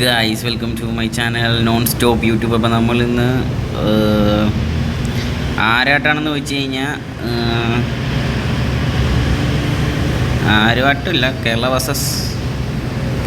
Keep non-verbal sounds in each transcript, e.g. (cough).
Guys welcome to my channel non stop YouTube അപ്പോൾ നമ്മൾ ഇന്ന് ആരാട്ടാണെന്ന് വെച്ച് കഴിഞ്ഞാൽ ആരുമായിട്ടില്ല Kerala versus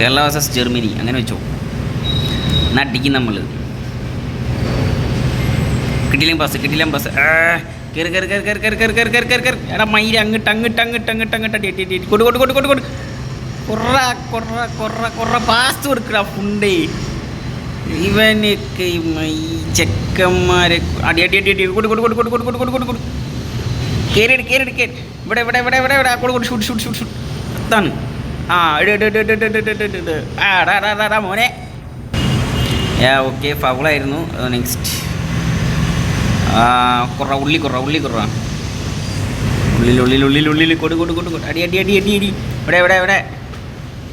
Kerala versus Germany അങ്ങനെ വെച്ചോ. നടിക്കും നമ്മൾ കിട്ടിയില്ല ബസ് കിട്ടിയില്ല ബസ് കയറി കയറി കയറി കയറി കയറി കയറി കയറി കയറി കയറി എടാ മയിൽ അങ്ങോട്ട് അങ്ങോട്ട് അങ്ങോട്ട് അങ്ങോട്ട് അങ്ങോട്ട് അടി അടി അടി അടി. കൊറ കൊറ കൊറ കൊറ പാസ് കൊടുക്കടാ ഫുണ്ടേ ഇവനൊക്കെ ഈ ചെക്കന്മാരെ അടി അടി അടി അടി കൊടു കൊടു കൊടു കൊടു കൊടു കൊടു കൊടു കൊടു. കൊടു കയറി കയറി കയറി ഇവിടെ ഇവിടെ ഇവിടെ ഇവിടെ ഇവിടെ കൊടു കൊടു ഷൂട്ട് ഷൂട്ട് ഷൂട്ട് ഷൂട്ട് അതാണ്. ആ ഡാ മോനെ. Yeah okay ഫൗളായിരുന്നു. നെക്സ്റ്റ് കുറ ഉള്ളി കുറ ഉള്ളി കുറ. ഉള്ളിൽ ഉള്ളിൽ ഉള്ളിൽ ഉള്ളിൽ കൊടു കൊടു കൊടു. അടി അടി അടി അടി അടി. ഇവിടെ ഇവിടെ ഇവിടെ.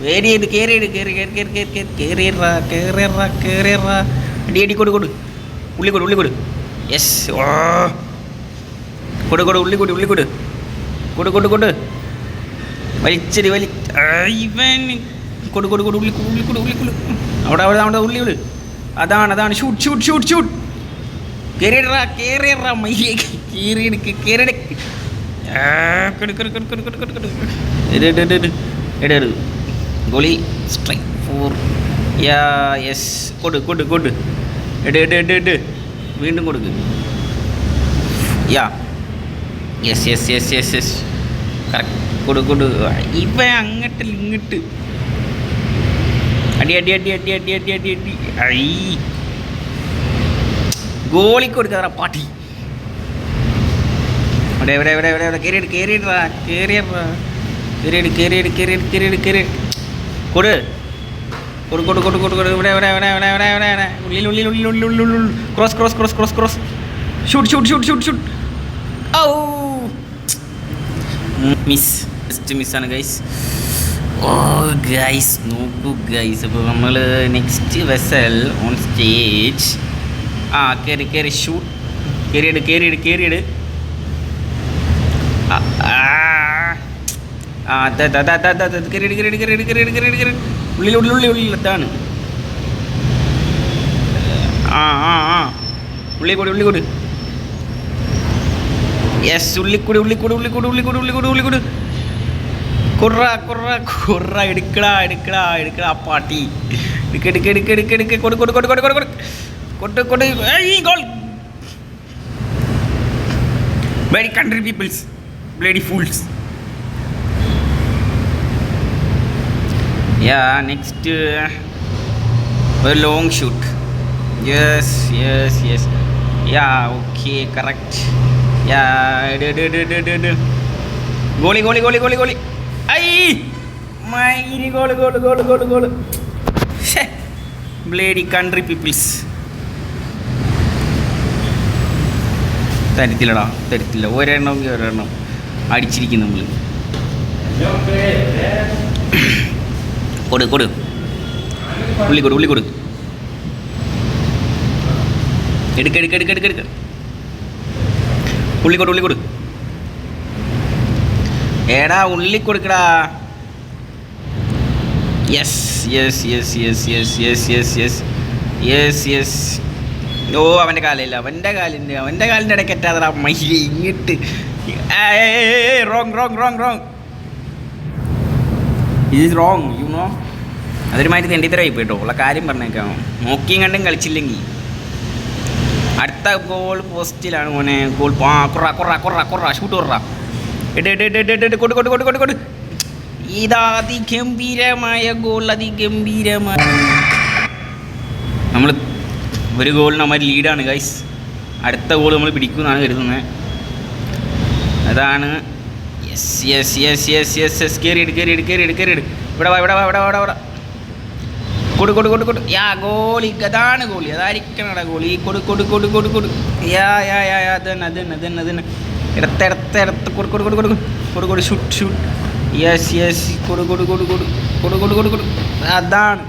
വേരി ചെയ്ത് കയറി കയറി കയറി കയറി കയറി കയറി കയറിയറാ കയറിയറാ കയറിയറാ അടി അടി കൊടു കൊടു. ഉള്ളി കൊടു ഉള്ളി കൊടു. യെസ് കൊടു കൊടു ഉള്ളി കൊടു ഉള്ളി കൊടു. കൊടു കൊടു കൊടു. വലിച്ചടി വലി ഇവൻ കൊടു കൊടു കൊടു ഉള്ളി ഉള്ളി കൊടു ഉള്ളി കൊടു. അവിടെ അവിടെ അവിടെ ഉള്ളി കൊടു. അതാണ് അതാണ്. ഷൂട്ട് ഷൂട്ട് ഷൂട്ട് ഷൂട്ട് കേറിയിടറാ കേറിയറാ മയ്യേ കീറിയെടുക്ക് കേറിയെടുക്ക് ആ, കെടു, goalie. Strike four yeah yes കൊടു കൊടു കൊടു. എട് എട് എട് എട്. വീണ്ടും കൊടുക്ക്. Yeah yes yes yes yes yes correct കൊടു കൊടു. ഇവ അങ്ങോട്ട് ഇങ്ങോട്ട്. അടി അടി അടി അടി അടി അടി അടി അടി. ഐ. ഗോളിക്ക് കൊടുക്കാറ പാട്ടി. ഇവിടെ ഇവിടെ ഇവിടെ ഇവിടെ ഇവിടെ കയറിയിട്ട് കയറിയിട്ടാ കയറിയപ്പാ കയറിയിട്ട് കയറിയിട്ട് കയറിയിട്ട് കയറിയിട്ട് കയറി കൊടു കൊടു കൊടു കൊടു കൊടു കൊടു ഇവിടെ ഇവിടെ ഇവിടെ ഇവിടെ ഇവിടെ ഇവിടെ ഇവിടെ ഉള്ളിൽ ഉള്ളിൽ ഉള്ളിൽ ഉള്ളിൽ ഉള്ളിൽ ഉള്ളിൽ cross cross cross cross cross shoot shoot shoot shoot shoot ഔ മിസ് ജസ്റ്റ് മിസ്സാണ് ഗൈസ് ഓ ഗൈസ് നോക്കൂ ഗൈസ് അപ്പോൾ നമ്മൾ നെക്സ്റ്റ് വെസൽ ഓൺ സ്റ്റേജ് ആ കയറി കയറി ഷൂട്ട് കയറിയിട് കയറിയിട് കയറിയിട് ആ. കയറിയിട്ട് കയറിയിട്ട് കയറിയിട്ട് കയറിയിട്ട് കയറിയിട്ട് കയറി ഉള്ളിൽ ഉള്ളിൽ ഉള്ളിൽ ഉള്ളിൽ എത്താണ് ആ ആ ആ ഉള്ളിക്കൂടി ഉള്ളിക്കൂടി യെസ് ഉള്ളിക്കൂടി ഉള്ളിക്കൂടി ഉള്ളിക്കൂടി ഉള്ളിക്കൂടി ഉള്ളിക്കൂടി ഉള്ളിക്കൂടി കുറ കുറ കുറ എടുക്കടാ എടുക്കടാ എടുക്കടാ പാട്ടി എടുക്ക എടുക്ക എടുക്ക എടുക്ക എടുക്ക കൊടു കൊടു കൊടു കൊടു കൊടു കൊടു കൊട്ട് കൊട്ട് ഈ goal very country peoples bloody fools yeah next ഒരു long shoot yes yes yes yeah okay correct yeah goalie goalie goalie goalie goalie I മൈരി goal goal goal goal goal bloody country peoples തരത്തില്ലടാ തരത്തില്ല. ഒരെണ്ണം ഒരെണ്ണം. അടിച്ചിരിക്കും നമ്മൾ കൊടു കൊടു ഉള്ളി കൊടു ഉള്ളി കൊടു എടുക്ക എടുക്ക എടുക്ക എടുക്ക എടുക്ക ഉള്ളി കൊടു ഉള്ളി കൊടു എടാ ഉള്ളി കൊടുക്കടാ yes yes yes yes yes yes yes yes yes yes ഓ അവന്റെ കാലില്ല അവന്റെ കാലിന്റെ അവന്റെ കാലിന്റെ ഇടയ്ക്ക് എറ്റാതടാ മയ്യ ഇങ്ങിട്ട്. റോങ് റോങ് റോങ് റോങ് ഇത് റോങ് യു നോ അതൊരുമാതിരി തെണ്ടിത്തരായി പോയിട്ടോ ഉള്ള കാര്യം പറഞ്ഞേക്കാം. നോക്കിയും കണ്ടും കളിച്ചില്ലെങ്കിൽ അടുത്ത ഗോൾ പോസ്റ്റിലാണ് മോനെ. ഗോൾ കുറ കുറ കുറ കുറ. ഷൂട്ട് കുറ. ഇട് ഇട് ഇട് ഇട് ഇട് ഇട്. കൊടു കൊടു കൊടു കൊടു കൊടു. ഇതാ അതിഗംഭീരമായ ഗോൾ അതിഗംഭീരമായ നമ്മൾ ഒരു ഗോളിന് നമ്മൾ ലീഡാണ് ഗൈസ് അടുത്ത ഗോൾ നമ്മൾ പിടിക്കുമെന്നാണ് കരുതുന്നത് അതാണ് yes yes yes yes yes yes കയറിയിട് കയറിയിട് കയറിയിട് കയറിയിട് ഇവിടെ വാ ഇവിടെ വാ ഇവിടെ ഇവിടെ ഇവിടെ കൊടു കൊടു കൊടു കൊടു യാ ഗോളി അതാണ് ഗോളി അതായിരിക്കണടാ ഗോളി കൊടു കൊടു കൊടു കൊടു കൊടു യാ യാ യാ യാ അത് തന്നെ അത് തന്നെ അത് തന്നെ അത് തന്നെ ഇടത്ത് ഇടത്ത് ഇടത്ത് കൊടു കൊടു കൊടു കൊടു കൊടു കൊടു ഷുട്ട് ഷുട്ട് യെസ് യെസ് കൊടു കൊടു കൊടു കൊടു കൊടു കൊടു കൊടു കൊടു അതാണ്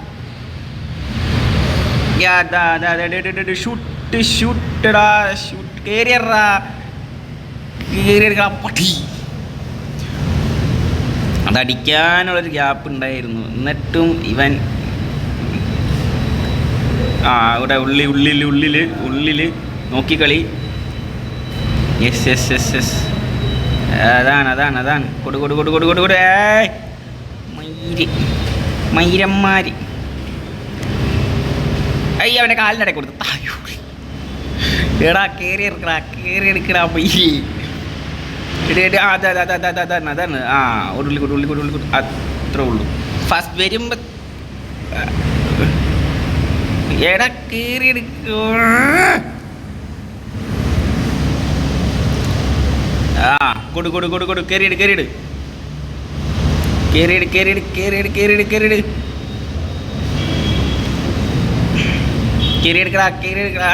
യാ അതാ അതാ അതാ ഷുട്ട് ഷുട്ടടാ ഷുട്ട് കയറിയറാ കയറിയെടുക്കടാ പട്ടി അതടിക്കാനുള്ളൊരു ഗ്യാപ്പ് ഉണ്ടായിരുന്നു. എന്നിട്ടും ഇവൻ ആ ഇവിടെ ഉള്ളി ഉള്ളിൽ ഉള്ളിൽ ഉള്ളിൽ നോക്കിക്കളി. യെസ് യെസ് യെസ് യെസ് അതാണ് അതാണ് അതാണ്. കൊടു കൊടു കൊടു കൊടു കൊടു കൊടു മയിര് മയിരന്മാര്. അയ്യ അവന്റെ കാലിന്റെ കൊടുത്തു. എടാ കയറി എടുക്കടാ കയറി എടുക്കടാ മയിൽ എടി എടി ആ അതെ അതെ അതെ അതെ അതാണ് അതാണ് ആ ഉരുളി ഉള്ളി കൊടു ഉള്ളി കൊടു ഉള്ളി കൊടു അത്രേ ഉള്ളൂ. ഫസ്റ്റ് വരുമ്പോൾ എടാ കീറി ആ കൊടു കൊടു കൊടു കൊടു കയറിയിട് കയറിയിട് കയറിയിട് കയറിയിട് കയറിയിട് കയറിയിട് കയറിയിട് കയറിയെടുക്കടാ കയറിയെടുക്കടാ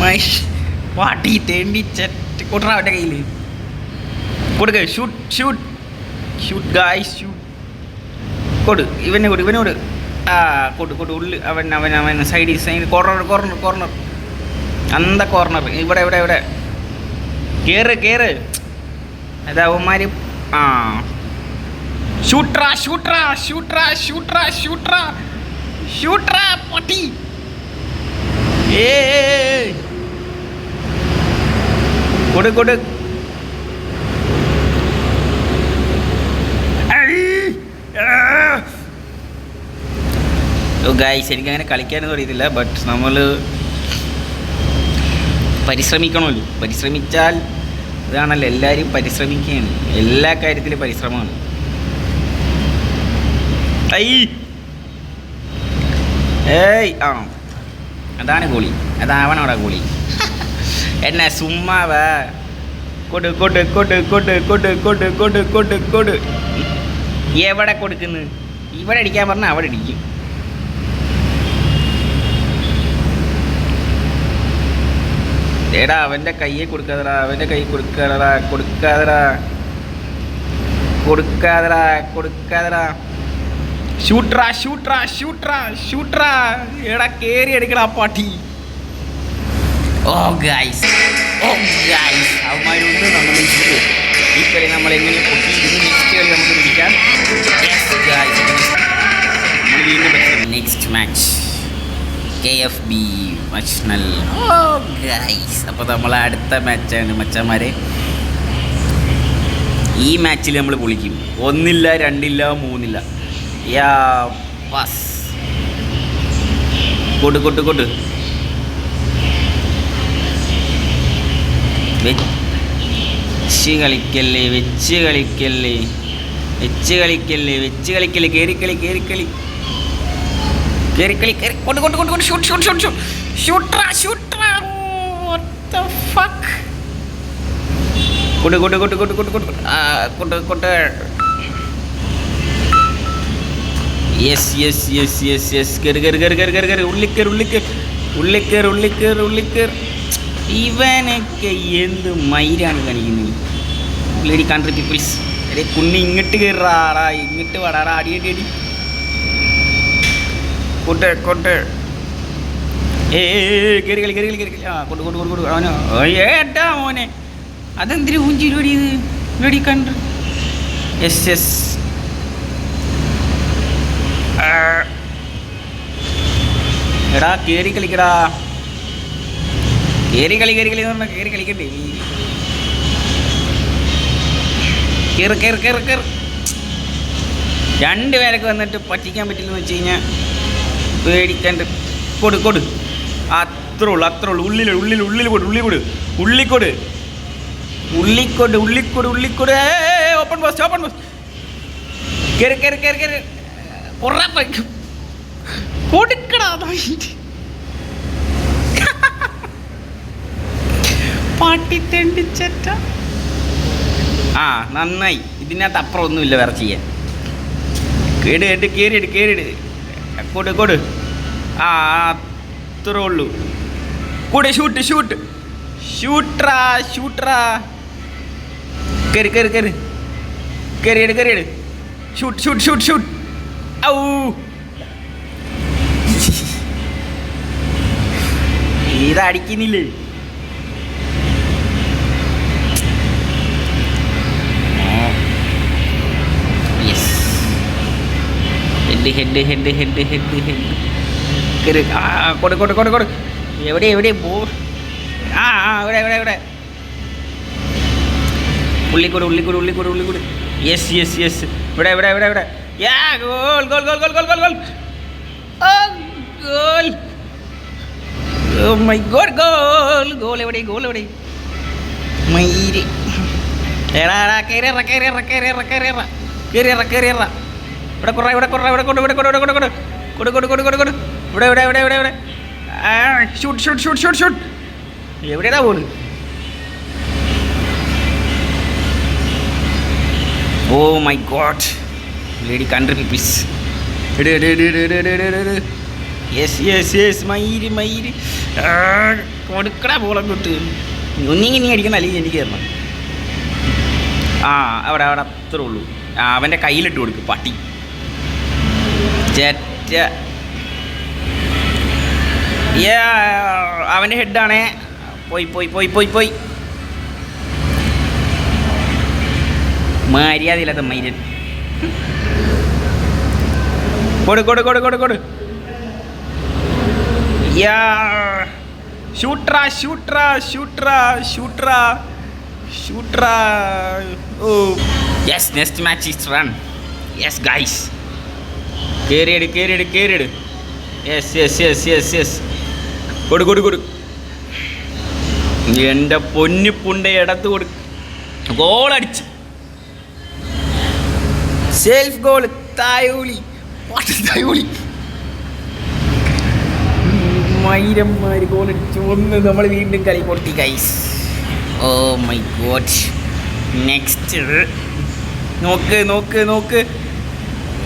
മൈഷ് പാട്ടി തേണ്ടി ചെറ്റ്. കൊടുക്കണം അവന്റെ കയ്യിൽ കൊടുക്ക shoot shoot shoot guy shoot കൊടു ഇവനെ കൊടു ഇവനെ കൊടു. ആ കൊടു കൊടു ഉള്ളു. അവൻ അവൻ അവൻ സൈഡിൽ സൈഡ് കോർണർ കോർണർ കോർണർ അന്ത കോർണർ ഇവിടെ ഇവിടെ ഇവിടെ. കയറ് കയറ് അതാ അവന്മാർ ആ. ഷൂട്രാ ഷൂട്രാ ഷൂട്രാ ഷൂട്രാ ഷൂട്രാ. ഷൂട്രാ പട്ടി. ഏ കൊടു കൊടു. ഗായ്സ് എനിക്ക് അങ്ങനെ കളിക്കാനൊന്നും അറിയത്തില്ല ബട്ട് നമ്മൾ പരിശ്രമിക്കണമല്ലോ. പരിശ്രമിച്ചാൽ ഇതാണല്ലോ എല്ലാവരും പരിശ്രമിക്കുകയാണ്. എല്ലാ കാര്യത്തിലും പരിശ്രമമാണ്. ഏയ് ആ. അതാണ് ഗോളി. അതാവണോടാ ഗോളി. എന്നെ സുമ്മാവ കൊട് കൊട് കൊട് കൊട് കൊട് കൊട് കൊട് കൊട് കൊട് എവിടെ കൊടുക്കുന്നു ഇവിടെ അടിക്കാൻ പറഞ്ഞാൽ അവിടെ അടിക്കും എടാ അവന്റെ കയ്യെ കൊടുക്കാതടാ അവന്റെ കൈ കൊടുക്കാതടാ കൊടുക്കാതടാ കൊടുക്കാതടാ കൊടുക്കാതടാ ഷൂട്രാ ഷൂട്രാ ഷൂട്രാ ഷൂട്രാ എടാ കേറി എടുക്കടാ പാട്ടി ഓ ഗൈസ് ഓ ഗൈസ് അവന്മാരുണ്ട് നമ്മൾ ഈ കളി നമ്മൾ എങ്ങനെ പൊട്ടി ഇത് നെക്സ്റ്റ് കളി നമുക്ക് പിടിക്കാം next match K F B മച്നൽ oh guys അപ്പോൾ നമ്മൾ അടുത്ത മാച്ചാണ് മച്ചന്മാരെ. ഈ മാച്ചിൽ നമ്മൾ പൊളിക്കും. ഒന്നില്ല രണ്ടില്ല മൂന്നില്ല. യാ ബസ്. കൊട്ട് കൊട്ട് കൊട്ട് വെച്ച് കളിക്കല്ലേ വെച്ച് കളിക്കല്ലേ വെച്ച് കളിക്കല്ലേ വെച്ച് കളിക്കല്ലേ കയറിക്കളി കയറിക്കളി കയറിക്കളി കയറി കൊണ്ട് കൊണ്ട് കൊണ്ട് കൊണ്ട് ഷൂട്ട് ഷൂട്ട് ഷൂട്ട് ഷൂട്ട് ഷൂട്ട്രാ ഷൂട്ട്രാ ഫക്ക് കൊണ്ട് കൊണ്ട് കൊണ്ട് കൊണ്ട് കൊണ്ട് കൊണ്ട് ആ കൊണ്ട് കൊണ്ട് yes yes yes yes yes കയറി കയറി കയറി കയറി കയറി കയറി ഉള്ളിക്കയറി ഉള്ളിക്കയറി ഉള്ളിക്കയറി ഉള്ളിക്കയറി ഉള്ളിക്കയറി ഇവനൊക്കെ എന്ത് മൈരാണ് കാണിക്കുന്നത് ലേഡി കൺട്രി പീപ്പിൾസ് അതെ കുണ്ണി ഇങ്ങോട്ട് കയറാടാ ഇങ്ങോട്ട് വടാടാ അടി അടി അടി. കൊട്ടെ കൊട്ടെ. ഏ കയറി കളി കയറി കളി കയറി ആ കൊണ്ട് കൊണ്ട് മോനെ. അതെന്തിനു ഊഞ്ചിരുപടി ഇത്? ലേഡി കണ്ട്? എസ് എസ് എടാ കേറി കളിക്കടാ. കേറി കളി കയറി കളി പറഞ്ഞാൽ കയറി കളിക്കണ്ടേ? കയറി കയറി കയറി കയറി രണ്ട് പേരൊക്കെ വന്നിട്ട് പറ്റിക്കാൻ പറ്റില്ലെന്ന് വെച്ച് കഴിഞ്ഞാൽ പേടിക്കാണ്ട്. കൊടു കൊടു. അത്ര ഉള്ളൂ അത്ര ഉള്ളൂ. ഉള്ളിൽ ഉള്ളിൽ ഉള്ളിൽ കൊടു ഉള്ളി കൊടു. ഉള്ളിക്കൊട്. ഉള്ളിക്കൊട് ഉള്ളിക്കൊട് ഉള്ളിക്കൊട്. ഓപ്പൺ പോസ്റ്റ് ഓപ്പൺ പോസ്റ്റ് കയറി കയറി കയറി കയറി കൊടുക്കടാ പാട്ടിത്തെണ്ടിച്ചറ്റ ആ നന്നായി. ഇതിനകത്ത് അപ്പുറം ഒന്നുമില്ല വേറെ ചെയ്യാൻ. കേട് കേട്ട് കയറിയിട് കയറിയിട് കൊടു കൊടു ആ അത്രേ ഉള്ളൂ. കൂടെ ഷൂട്ട് ഷൂട്ട് ഷൂട്ടറാ ഷൂട്ടറാ കയറി കയറി കയറി കയറിയിട് കയറിയിട് ഷൂട്ട് ഷൂട്ട് ഷൂട്ട് ഷൂട്ട് ഔ. (laughs) ഇതടിക്കുന്നില്ലേ? Head head head head head head. കയറി ആ കൊടു കൊടു കൊടു കൊടു. എവിടെ എവിടെ? പോ. ആ ആ ഇവിടെ ഇവിടെ ഇവിടെ. ഉള്ളിക്കൂട് ഉള്ളിക്കൂട് ഉള്ളിക്കൂട് ഉള്ളിക്കൂട്. യെസ് യെസ് യെസ് ഇവിടെ ഇവിടെ ഇവിടെ ഇവിടെ. Yeah goal goal goal goal goal goal goal. Goal. Oh my god goal. Goal എവിടെ ഗോൾ എവിടെ? മയിര്. എടാ എടാ കയറിയറ കയറിയറ കയറിയറ കയറിയറ കയറിയറ കയറിയറ ഇവിടെ കുറ ഇവിടെ കുറ ഇവിടെ കൊണ്ട് ഇവിടെ കൊണ്ട് ഇവിടെ കൊണ്ട് കൊടു കൊടു കൊടു കൊടു കൊടു ഇവിടെ ഇവിടെ ഇവിടെ ഇവിടെ ഇവിടെ. Shoot shoot shoot shoot shoot എവിടെയാ പോണ് ഓ my god. Bloody country peoples yes yes yes മയിര് ആ, കൊടുക്കടാ പോളം തൊട്ട്. ഒന്നിങ്ങി നീ അടിക്കുന്ന അല്ലെങ്കിൽ എനിക്ക് തരണം. ആ അവിടെ അവിടെ അത്രേ ഉള്ളൂ. അവന്റെ കയ്യിലിട്ട് കൊടുക്കും പട്ടി. ചേറ്റ യാ, അവന്റെ ഹെഡാണേ പോയി പോയി പോയി പോയി പോയി. മര്യാദയില്ലാത്ത മൈരൻ. കൊടു കൊടു കൊടു കൊടു കൊടു. ഷൂട്രാ ഷൂട്രാ ഷൂട്രാ ഷൂട്രാ ഷൂട്രാ ഓ yes next match is run yes guys കയറിയെട് കയറിയെടു കയറിയെടു yes yes yes yes yes കൊടു കൊടു കൊടു. എന്റെ പൊന്നിപ്പുണ്ട ഇടത്ത് കൊടു. ഗോളടിച്ചു സെൽഫ് ഗോൾ തായോളി. തായോളി. മൈരന്മാർ ഗോളടിച്ചു ഒന്ന് നമ്മൾ വീണ്ടും കളി പൊട്ടി guys oh my god next നോക്ക് നോക്ക് നോക്ക്.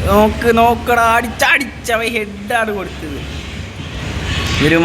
നോക്ക് നോക്കടാ അടിച്ചടിച്ചവ ഹെഡാണ് കൊടുത്തത്. ഒരു